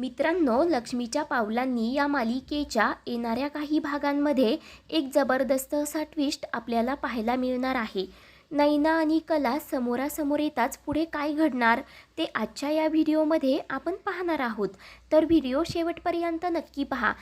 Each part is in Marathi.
मित्रांनो लक्ष्मीच्या पावलांनी या मालिकेच्या येणाऱ्या काही भागांमध्ये एक जबरदस्त असा ट्विस्ट आपल्याला पाहायला मिळणार आहे. नैना आणि कला समोरासमोर येताच पुढे काय घडणार ते आजच्या या व्हिडिओमध्ये आपण पाहणार आहोत. तर व्हिडिओ शेवटपर्यंत नक्की पहा.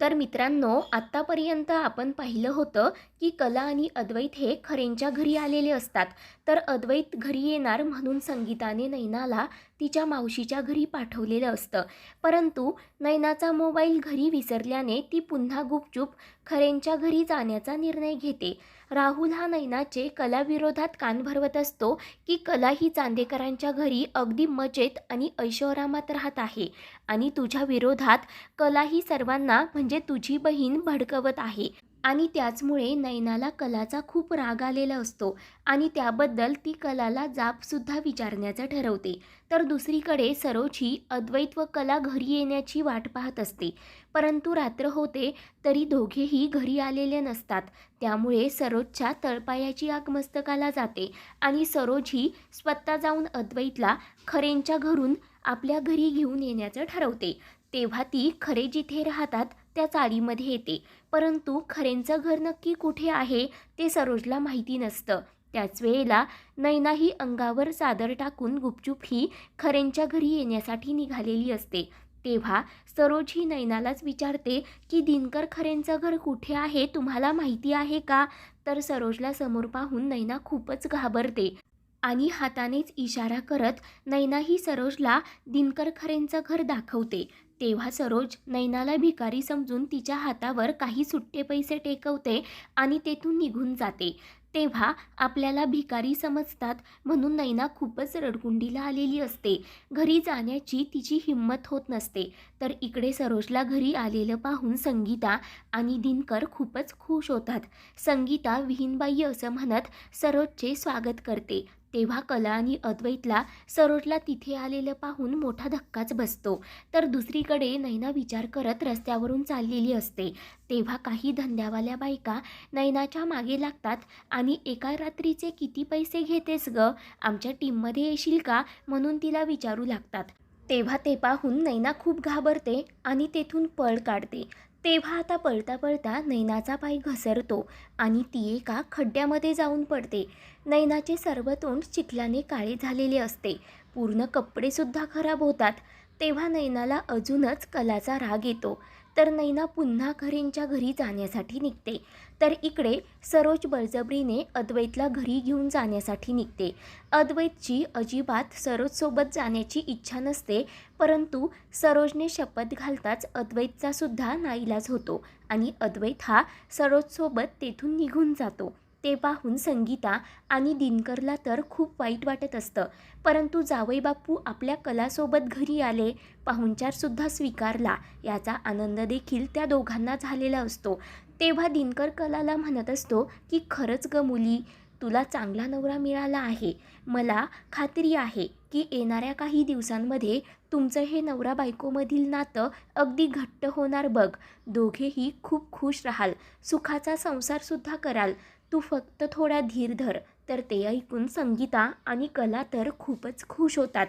तर मित्रांनो आत्तापर्यंत आपण पाहिलं होतं की कला आणि अद्वैत हे खरेंच्या घरी आलेले असतात. तर अद्वैत घरी येणार म्हणून संगीताने नैनाला तिच्या मावशीच्या घरी पाठवलेलं असतं. परंतु नैनाचा मोबाईल घरी विसरल्याने ती पुन्हा गुपचूप खरेंच्या घरी जाण्याचा निर्णय घेते. राहुल हा नैनाचे कलाविरोधात कान भरवत असतो की कला ही चांदेकरांच्या घरी अगदी मजेत आणि ऐशोआरामात राहत आहे आणि तुझ्या विरोधात कला ही सर्वांना म्हणजे तुझी बहीण भडकवत आहे. आणि त्याचमुळे नैनाला कलाचा खूप राग आलेला असतो आणि त्याबद्दल ती कलाला जाबसुद्धा विचारण्याचं ठरवते. तर दुसरीकडे सरोज ही अद्वैत व कला घरी येण्याची वाट पाहत असते. परंतु रात्र होते तरी दोघेही घरी आलेले नसतात. त्यामुळे सरोजच्या तळपायाची आग मस्तकाला जाते आणि सरोज ही स्वतः जाऊन अद्वैतला खरेंच्या घरून आपल्या घरी घेऊन येण्याचं ठरवते. तेव्हा ती खरे जिथे राहतात त्या चाळीमध्ये येते. परंतु खरेंचं घर नक्की कुठे आहे ते सरोजला माहिती नसतं. त्याच वेळेला नैना ही अंगावर चादर टाकून गुपचूप ही खरेंच्या घरी येण्यासाठी निघालेली असते. तेव्हा सरोज ही नैनालाच विचारते की दिनकर खरेंचं घर कुठे आहे तुम्हाला माहिती आहे का? तर सरोजला समोर पाहून नैना खूपच घाबरते आणि हातानेच इशारा करत नैना ही सरोजला दिनकर खरेंचं घर दाखवते. तेव्हा सरोज नैनाला भिकारी समजून तिच्या हातावर काही सुट्टे पैसे टेकवते आणि तेथून निघून जाते. तेव्हा आपल्याला भिकारी समजतात म्हणून नैना खूपच रडकुंडीला आलेली असते. घरी जाण्याची तिची हिंमत होत नसते. तर इकडे सरोजला घरी आलेलं पाहून संगीता आणि दिनकर खूपच खुश होतात. संगीता विहीनबाई असं म्हणत सरोजचे स्वागत करते. तेव्हा कला आणि अद्वैतला सरोजला तिथे आलेलं पाहून मोठा धक्काच बसतो. तर दुसरीकडे नैना विचार करत रस्त्यावरून चाललेली असते. तेव्हा काही धंद्यावाल्या बायका नैनाच्या मागे लागतात आणि एका रात्रीचे किती पैसे घेतेस ग? आमच्या टीममध्ये येशील का? म्हणून तिला विचारू लागतात. तेव्हा ते पाहून नैना खूप घाबरते आणि तेथून पळ काढते. तेव्हा आता पळता पळता नैनाचा पाय घसरतो आणि ती एका खड्ड्यामध्ये जाऊन पडते. नैनाचे सर्व तोंड चिखलाने काळे झालेले असते. पूर्ण कपडेसुद्धा खराब होतात. तेव्हा नैनाला अजूनच कलाचा राग येतो. तर नैना पुन्हा घरींच्या घरी जाण्यासाठी निघते. तर इकडे सरोज बळजबरीने अद्वैतला घरी घेऊन जाण्यासाठी निघते. अद्वैतची अजिबात सरोजसोबत जाण्याची इच्छा नसते परंतु सरोजने शपथ घालताच अद्वैतचा सुद्धा नाईलाज होतो आणि अद्वैत हा सरोजसोबत तेथून निघून जातो. ते पाहून संगीता आणि दिनकरला तर खूप वाईट वाटत असतं. परंतु जावई बापू आपल्या कलासोबत घरी आले पाहुणचारसुद्धा स्वीकारला. याचा आनंद देखील त्या दोघांना झालेला असतो. तेव्हा दिनकर कलाला म्हणत असतो की खरंच ग मुली तुला चांगला नवरा मिळाला आहे. मला खात्री आहे की येणाऱ्या काही दिवसांमध्ये तुमचं हे नवरा बायकोमधील नातं अगदी घट्ट होणार बघ. दोघेही खूप खुश राहाल. सुखाचा संसारसुद्धा कराल. तू फक्त थोडा धीर धर तर ते ऐकून संगीता आणि कला तर खूपच खुश होतात.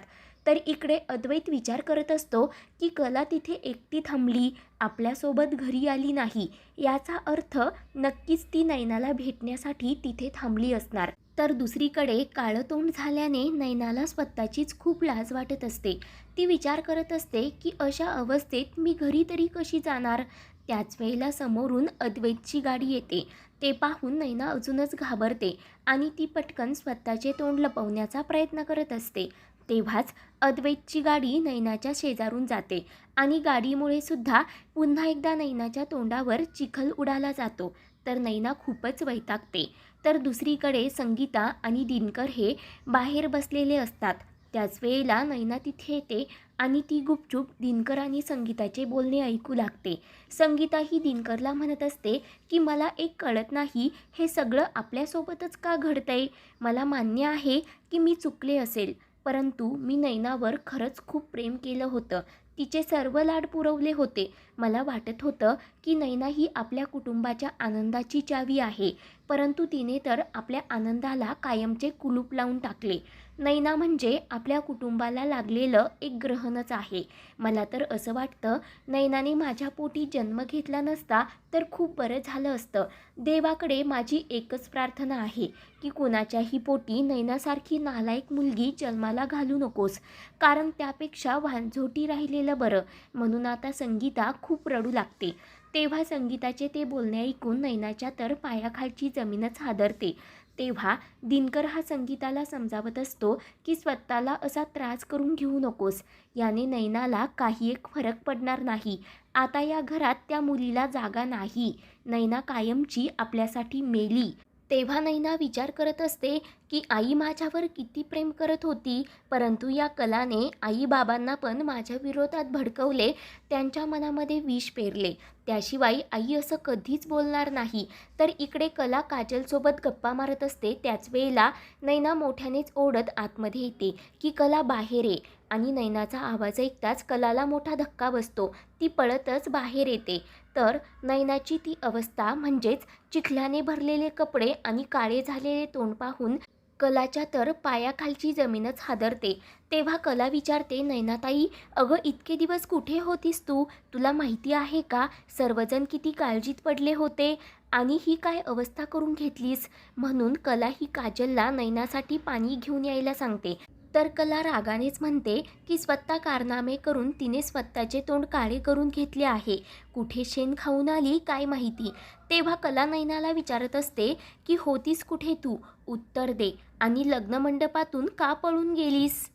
तर इकडे अद्वैत विचार करत असतो की कला तिथे एकटी थांबली आपल्यासोबत घरी आली नाही. याचा अर्थ नक्कीच ती नैनाला भेटण्यासाठी तिथे थांबली असणार. तर दुसरीकडे काळं तोंड झाल्याने नैनाला स्वतःचीच खूप लाज वाटत असते. ती विचार करत असते की अशा अवस्थेत मी घरी तरी कशी जाणार? त्याच वेळेला समोरून अद्वैतची गाडी येते. ते पाहून नैना अजूनच घाबरते आणि ती पटकन स्वतःचे तोंड लपवण्याचा प्रयत्न करत असते. तेव्हाच अद्वैतची गाडी नैनाच्या शेजारून जाते आणि गाडीमुळे सुद्धा पुन्हा एकदा नैनाच्या तोंडावर चिखल उडाला जातो. तर नैना खूपच वैतागते. तर दुसरीकडे संगीता आणि दिनकर हे बाहेर बसलेले असतात. त्याच वेळेला नैना तिथे येते आणि ती गुपचूप दिनकर आणि संगीताचे बोलणे ऐकू लागते. संगीता ही दिनकरला म्हणत असते की मला एक कळत नाही हे सगळं आपल्यासोबतच का घडतंय? मला मान्य आहे की मी चुकले असेल परंतु मी नैनावर खरंच खूप प्रेम केलं होतं. तिचे सर्व लाड पुरवले होते. मला वाटत होतं की नैना ही आपल्या कुटुंबाच्या आनंदाची चावी आहे. परंतु तिने तर आपल्या आनंदाला कायमचे कुलूप लावून टाकले. नैना म्हणजे आपल्या कुटुंबाला लागलेलं एक ग्रहणच आहे. मला तर असं वाटतं नैनाने माझ्या पोटी जन्म घेतला नसता तर खूप बरं झालं असतं. देवाकडे माझी एकच प्रार्थना आहे की कुणाच्याही पोटी नैनासारखी नालायक मुलगी जन्माला घालू नकोस. कारण त्यापेक्षा वांझोटी राहिलेलं बरं. म्हणून आता संगीता खूप रडू लागते. तेव्हा संगीताचे ते बोलणे ऐकून नैनाच्या तर पायाखालची जमीनच हादरते. तेव्हा दिनकर हा संगीताला समजावत असतो की स्वतःला असा त्रास करून घेऊ नकोस. याने नैनाला काही एक फरक पडणार नाही. आता या घरात त्या मुलीला जागा नाही. नैना कायमची आपल्यासाठी मेली. तेव्हा नैना विचार करत असते की आई माझ्यावर किती प्रेम करत होती परंतु या कलाने आई बाबांना पण माझ्या विरोधात भडकवले त्यांच्या मनामध्ये विष पेरले. त्याशिवाय आई असं कधीच बोलणार नाही. तर इकडे कला काजलसोबत गप्पा मारत असते. त्याच वेळेला नैना मोठ्यानेच ओढत आतमध्ये येते की कला बाहेर आहे आणि नैनाचा आवाज ऐकताच कलाला मोठा धक्का बसतो. ती पळतच बाहेर येते. तर नैनाची ती अवस्था म्हणजेच चिखल्याने भरलेले कपडे आणि काळे झालेले तोंड पाहून कलाच्या तर पायाखालची जमीनच हादरते. तेव्हा कला विचारते नैनाताई अगं इतके दिवस कुठे होतीस तू? तुला माहिती आहे का? सर्वजण किती काळजीत पडले होते? आणि ही काय अवस्था करून घेतलीस? म्हणून कला ही काजलला नैनासाठी पाणी घेऊन यायला सांगते. तर कला रागानेच म्हणते की स्वतः कारनामे करून तिने स्वतःचे तोंड काळे करून घेतले आहे. कुठे शेण खाऊन आली काय माहिती? तेव्हा कला नैनाला विचारत असते की होतीस कुठे तू? उत्तर दे. आणि लग्नमंडपातून का पळून गेलीस?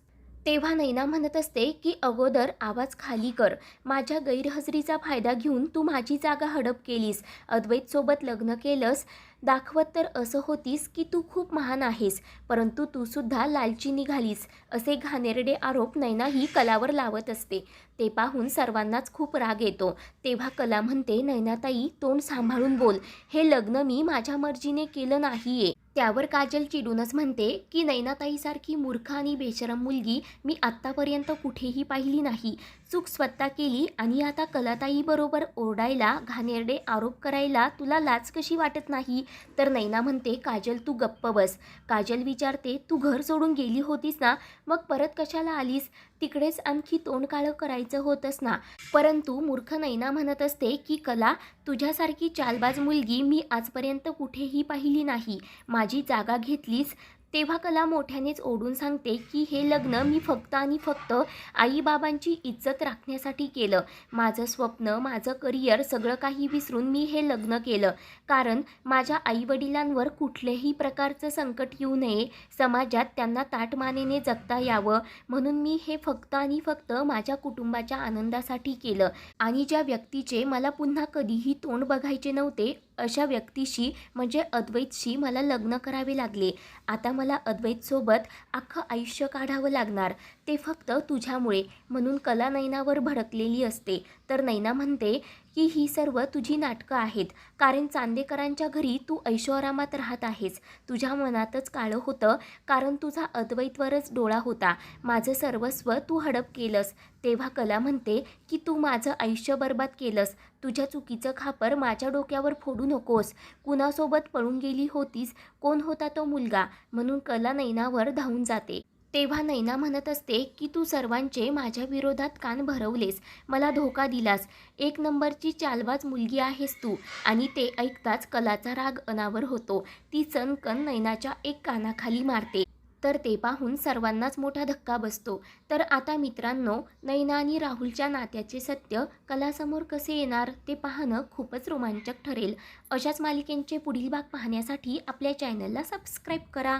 तेव्हा नैना म्हणत असते की अगोदर आवाज खाली कर. माझ्या गैरहजेरीचा फायदा घेऊन तू माझी जागा हडप केलीस. अद्वैतसोबत लग्न केलंस. दाखवत तर असं होतीस की तू खूप महान आहेस परंतु तू सुद्धा लालची निघालीस. असे घाणेरडे आरोप नैना ही कलावर लावत असते. ते पाहून सर्वांनाच खूप राग येतो. तेव्हा कला म्हणते नैनाताई तोंड सांभाळून बोल. हे लग्न मी माझ्या मर्जीने केलं नाहीये. त्यावर काजल चिडूनच म्हणते की नैनाताईसारखी मूर्ख आणि बेशरम मुलगी मी आत्तापर्यंत कुठेही पाहिली नाही. चूक स्वतः केली आणि आता कलाताईबरोबर ओरडायला घाणेरडे आरोप करायला तुला लाच कशी वाटत नाही? तर नैना म्हणते काजल तू गप्प बस. काजल विचारते तू घर सोडून गेली होतीस ना? मग परत कशाला आलीस? तिकडेच आणखी तोंड काळं करायचं होत ना. परंतु मूर्ख नैना म्हणत असते की कला तुझ्यासारखी चालबाज मुलगी मी आजपर्यंत कुठेही पाहिली नाही. माझी जागा घेतलीस तेव्हा कला मोठ्यानेच ओढून सांगते की हे लग्न मी फक्त आणि फक्त आईबाबांची इज्जत राखण्यासाठी केलं. माझं स्वप्न माझं करिअर सगळं काही विसरून मी हे लग्न केलं. कारण माझ्या आईवडिलांवर कुठल्याही प्रकारचं संकट येऊ नये. समाजात त्यांना ताटमानेने जगता यावं. म्हणून मी हे फक्त आणि फक्त माझ्या कुटुंबाच्या आनंदासाठी केलं. आणि ज्या व्यक्तीचे मला पुन्हा कधीही तोंड बघायचे नव्हते अशा व्यक्तीशी म्हणजे अद्वैतशी मला लग्न करावे लागले. आता मला अद्वैतसोबत अख्खं आयुष्य काढावं लागणार. ते फक्त तुझ्यामुळे. म्हणून कला नैनावर भडकलेली असते. तर नैना म्हणते की ही सर्व तुझी नाटकं आहेत. कारण चांदेकरांच्या घरी तू ऐशोआरामात राहत आहेस. तुझ्या मनातच काळं होतं. कारण तुझा अद्वैतवरच डोळा होता. माझं सर्वस्व तू हडप केलंस. तेव्हा कला म्हणते की तू माझं आयुष्य बर्बाद केलंस. तुझ्या चुकीचं खापर माझ्या डोक्यावर फोडू नकोस. कुणासोबत पळून गेली होतीस? कोण होता तो मुलगा? म्हणून कला नैनावर धावून जाते. तेव्हा नैना म्हणत असते की तू सर्वांचे माझ्या विरोधात कान भरवलेस. मला धोका दिलास. एक नंबरची चालबाज मुलगी आहेस तू. आणि ते ऐकताच कलाचा राग अनावर होतो. ती चणकन नैनाच्या एक कानाखाली मारते. तर ते पाहून सर्वांनाच मोठा धक्का बसतो. तर आता मित्रांनो नैना आणि राहुलच्या नात्याचे सत्य कलासमोर कसे येणार ते पाहणं खूपच रोमांचक ठरेल. अशाच मालिकेंचे पुढील भाग पाहण्यासाठी आपल्या चॅनलला सबस्क्राईब करा.